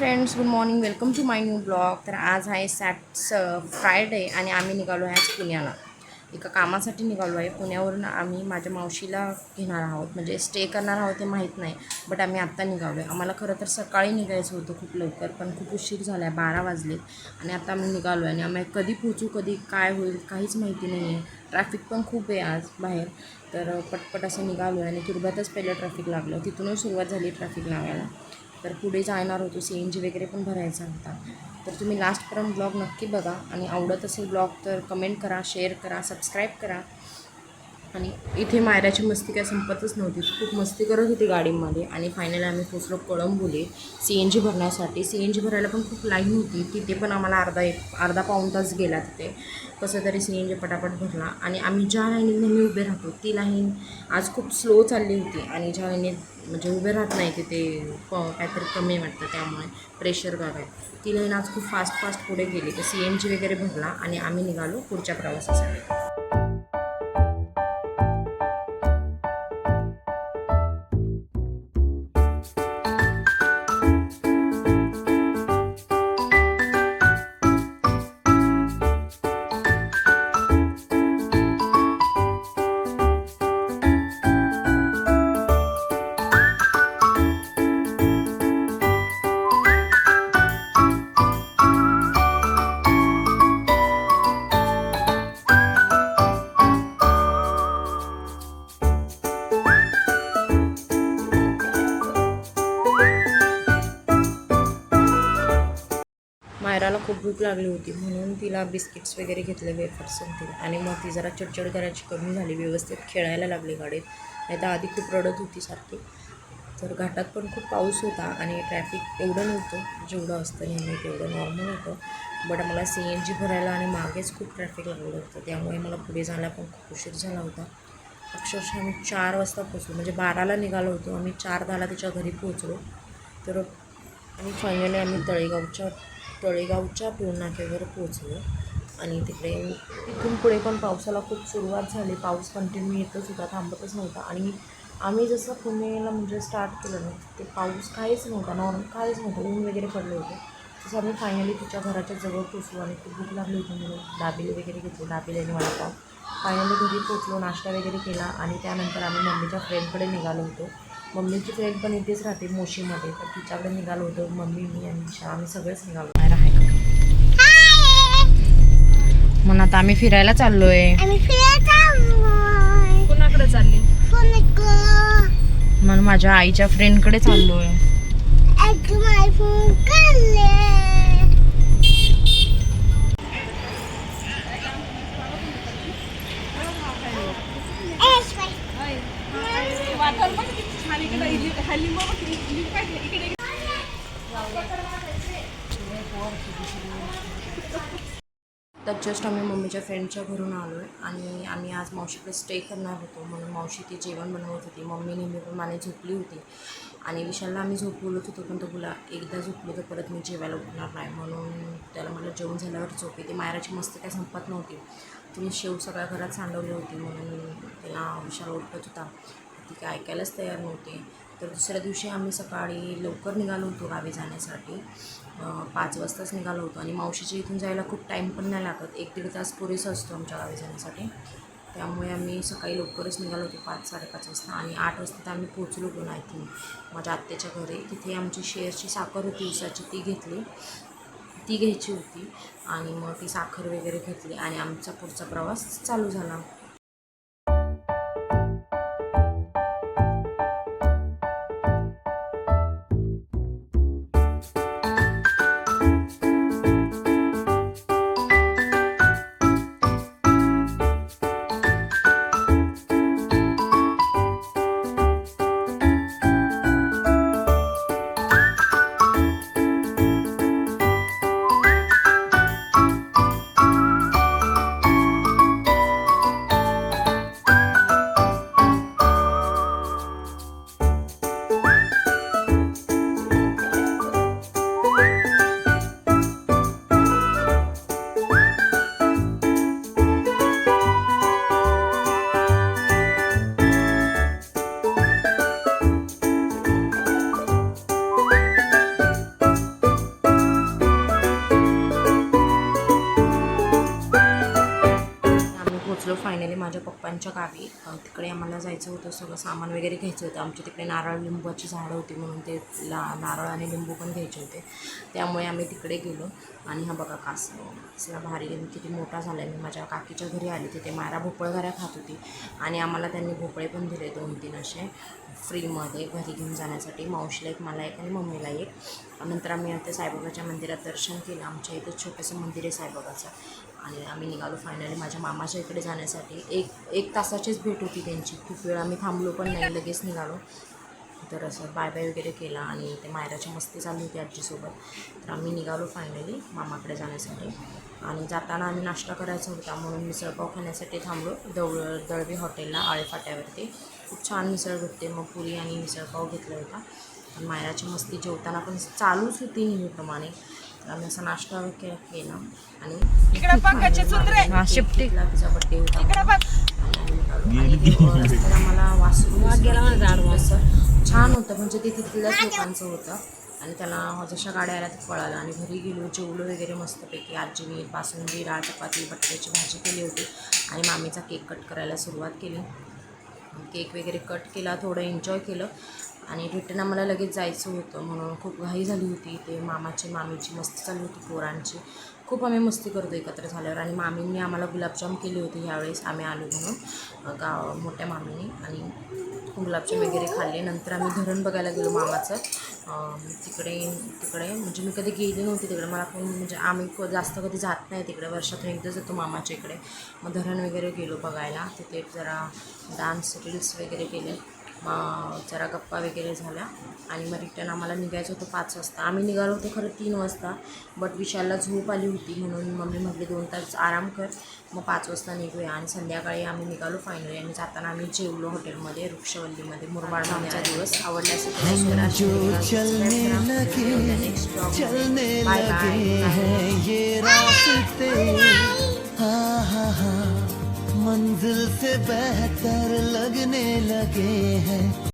Friends good morning welcome to my new blog तर आज आहे सॅट फ्रायडे uh, आणि आम्ही निघालो आहे आज पुण्याला. एका कामासाठी निघालो आहे. पुण्यावरून आम्ही माझ्या मावशीला घेणार आहोत. म्हणजे स्टे करणार आहोत ते माहीत नाही बट आम्ही आत्ता निघालो आहे. आम्हाला खरं तर सकाळी निघायचं होतं खूप लवकर पण खूप उशीर झाला आहे बारा वाजले. आणि आता आम्ही निघालो आहे आणि आम्ही कधी पोचू कधी काय होईल काहीच माहिती नाही आहे. ट्रॅफिक पण खूप आहे आज बाहेर. तर पटपट असं निघालो आहे आणि तुरब्यातच पहिलं ट्रॅफिक लागलं. तिथूनच सुरुवात झाली ट्रॅफिक लागायला तर पुढे जाणार होतो सी एन जी वगैरे पण भरायचा होता. तर तुम्ही लास्टपर्यंत ब्लॉग नक्की बघा आणि आवडत असेल ब्लॉग तर कमेंट करा शेअर करा सबस्क्राईब करा. आणि इथे मायराची मस्ती काय संपतच नव्हती. खूप मस्ती करत होती गाडीमध्ये आणि फायनली आम्ही पोचलो कळंबोली. सी एन जी भरण्यासाठी. सी एन जी भरायला पण खूप लाईन होती. तिथे पण आम्हाला अर्धा एक अर्धा पाऊण तास गेला तिथे. कसं तरी सी एन जी पटापट भरला. आणि आम्ही ज्या लाईनीत नेहमी उभे राहतो ती लाईन आज खूप स्लो चालली होती. आणि ज्या लाईनीत म्हणजे उभे राहत नाही तिथे प काहीतरी कमी वाटतं त्यामुळे प्रेशर गाव आहे. ती लाईन आज खूप फास्ट फास्ट पुढे गेली. तर सी एन जी वगैरे भरला आणि आम्ही निघालो पुढच्या प्रवासासाठी. मायराला खूप भूक लागली होती म्हणून तिला बिस्किट्स वगैरे घेतले वेफर्स आणि आणि मग ती जरा चिडचिड करायची कमी झाली व्यवस्थित खेळायला लागली गाडीत. नाही तर आधी खूप रडत होती सारखी. तर घाटात पण खूप पाऊस होता आणि ट्रॅफिक एवढं नव्हतं जेवढं असतं नेहमी तेवढं नॉर्मल होतं. बट मला सी एन जी भरायला आणि मागेच खूप ट्रॅफिक लागलं होतं. त्यामुळे मला पुढे जायला पण खूप उशीर झाला होता. अक्षरशः आम्ही चार वाजता पोचलो म्हणजे बाराला निघालो होतो. आम्ही चार दहाला तिच्या घरी पोहोचलो. तर आणि फायनली आम्ही तळेगावच्या तळेगावच्या टोल पोचलो आणि तिकडे तिथून पुढे पण पावसाला खूप सुरुवात झाली. पाऊस कंटिन्यू येतच होता थांबतच नव्हता. आणि आम्ही जसं पुण्याला म्हणजे स्टार्ट केलं ना ते पाऊस काहीच नव्हता नॉर्मल काहीच नव्हतं. ऊन वगैरे पडलं होतं. तसं आम्ही फायनली तिच्या घराच्या जवळ पोचलो आणि खूप भूक लागली होती म्हणून दाबेली वगैरे घेतली. दाबेली आणि वडापाव. फायनली घरी पोचलो नाश्ता वगैरे केला आणि त्यानंतर आम्ही मम्मीच्या फ्रेंडकडे निघालो होतो. मम्मीची फ्रेंड पण इथेच राहते मोशीमध्ये. तर तिच्याकडे निघालो होतो. मम्मी मी आणि ईशा आम्ही सगळेच निघालो आता आम्ही फिरायला चाललोय. आम्ही फिरायला चाललोय. कुणाकडे चालली? कोणाकडं? म्हणून माझ्या आईच्या फ्रेंडकडे चाललोय. आत्ता जस्ट आम्ही मम्मीच्या फ्रेंडच्या घरून आलो आहे आणि आम्ही आज मावशीकडे स्टे करणार होतो. म्हणून मावशी ती जेवण बनवत होती. मम्मी नेहमीप्रमाणे झोपली होती. आणि विशालला आम्ही झोपवलंच होतो पण तो बोला एकदा झोपलो तर परत मी जेवायला उठणार नाही. म्हणून त्याला मला जेवण झाल्यावर झोप येते. मायराची मस्त काय संपत नव्हती. तिने शेव सगळ्या घरात सांडवली होती. म्हणून त्याला विशाल उठत होता. ती काय ऐकायलाच तयार नव्हती. तर दुसऱ्या दिवशी आम्ही सकाळी लवकर निघालो होतो गावी जाण्यासाठी. पाच वाजताच निघालो होतो आणि मावशीच्या इथून जायला खूप टाईम पण नाही लागत. एक दीड तास पुरेसा असतो आमच्या गावी जाण्यासाठी. त्यामुळे आम्ही सकाळी लवकरच निघालो होतो पाच साडेपाच वाजता आणि आठ वाजता तर आम्ही पोचलो पण आय थिंक माझ्या आत्याच्या घरी. तिथे आमची शेअरची साखर होती उसाची ती घेतली. ती घ्यायची होती आणि मग ती साखर वगैरे घेतली आणि आमचा पुढचा प्रवास चालू झाला. फायनली माझ्या पप्पांच्या गावी तिकडे आम्हाला जायचं होतं सगळं सामान वगैरे घ्यायचं होतं. आमच्या तिकडे नारळ लिंबूची झाडं होती म्हणून ते ला नारळ आणि लिंबू पण घ्यायचे होते. त्यामुळे आम्ही तिकडे गेलो आणि हा बघा कास सगळा भारी किती मोठा झाला मी माझ्या काकीच्या घरी आली तिथे मारा भोपळघऱ्या खात होती. आणि आम्हाला त्यांनी भोपळे पण दिले दोन तीन असे. फ्रीमध्ये घरी घेऊन जाण्यासाठी मावशीला एक मला एक आणि मम्मीला एक. नंतर आम्ही आता साईबाबाच्या मंदिरात दर्शन केलं. आमच्या इथं छोटंसं मंदिर आहे साईबाबाचं. आणि आम्ही निघालो फायनली माझ्या मामाच्या इकडे जाण्यासाठी. एक एक तासाचीच भेट होती त्यांची. खूप वेळ आम्ही थांबलो पण नाही लगेच निघालो. तर असं बाय बाय वगैरे केला आणि ते मायराची मस्ती चालली होती आजीसोबत. तर आम्ही निघालो फायनली मामाकडे जाण्यासाठी. आणि जाताना आम्ही नाश्ता करायचा होता म्हणून मिसळपाव खाण्यासाठी थांबलो. दौळ दळवी हॉटेलला आळेफाट्यावरती. खूप छान मिसळ भेटते. मग पुरी आणि मिसळपाव घेतला होता. मायराची मस्ती जेवताना पण चालूच होती नेहमीप्रमाणे. आम्ही असा नाश्ता केला आणि हा, शिफ्टी तिचा बड्डे होता आणि रस्त्याला मला वासरू असं छान होतं म्हणजे ते तिथल्याच लोकांचं होतं. आणि त्याला जशा गाड्या आल्या ते पळालं. आणि घरी गेलो जेवलो वगैरे मस्तपैकी. आजीने बासुंदी डाळ चपाती बटाट्याची भाजी केली होती. आणि मामीचा केक कट करायला सुरुवात केली. केक वगैरे कट केला थोडं एन्जॉय केलं. आणि रिटर्न आम्हाला लगेच जायचं होतं म्हणून खूप घाई झाली होती. ते मामाची मामीची मस्ती चालली होती पोरांची. खूप आम्ही मस्ती करतो एकत्र झाल्यावर. आणि मामींनी आम्हाला गुलाबजाम केले होते ह्यावेळेस आम्ही आलो म्हणून गाव मोठ्या मामीने. आणि गुलाबजाम वगैरे खाल्ले. नंतर आम्ही धरण बघायला गेलो मामाचं. तिकडे तिकडे म्हणजे मी कधी गेली नव्हती तिकडे. मला कोण म्हणजे आम्ही क- जास्त कधी जात नाही तिकडे. वर्षातून एकदाच जातो मामाच्या इकडे. मग धरण वगैरे गेलो बघायला. तिथे जरा डान्स रील्स वगैरे केले. मग जरा गप्पा वगैरे झाल्या. आणि मग रिटर्न आम्हाला निघायचं होतं पाच वाजता. आम्ही निघालो होतो खरं तीन वाजता बट विशालला झोप आली होती म्हणून मम्मी म्हटली दोन तास आराम कर मग पाच वाजता निघूया. आणि संध्याकाळी आम्ही निघालो फायनली आणि जाताना आम्ही जेवलो हॉटेलमध्ये वृक्षवल्लीमध्ये. मुरबाड आमचा दिवस आवडला असेल बाय बाय हैं हाँ हाँ हाँ। मंजिल से बेहतर लगने लगे हैं।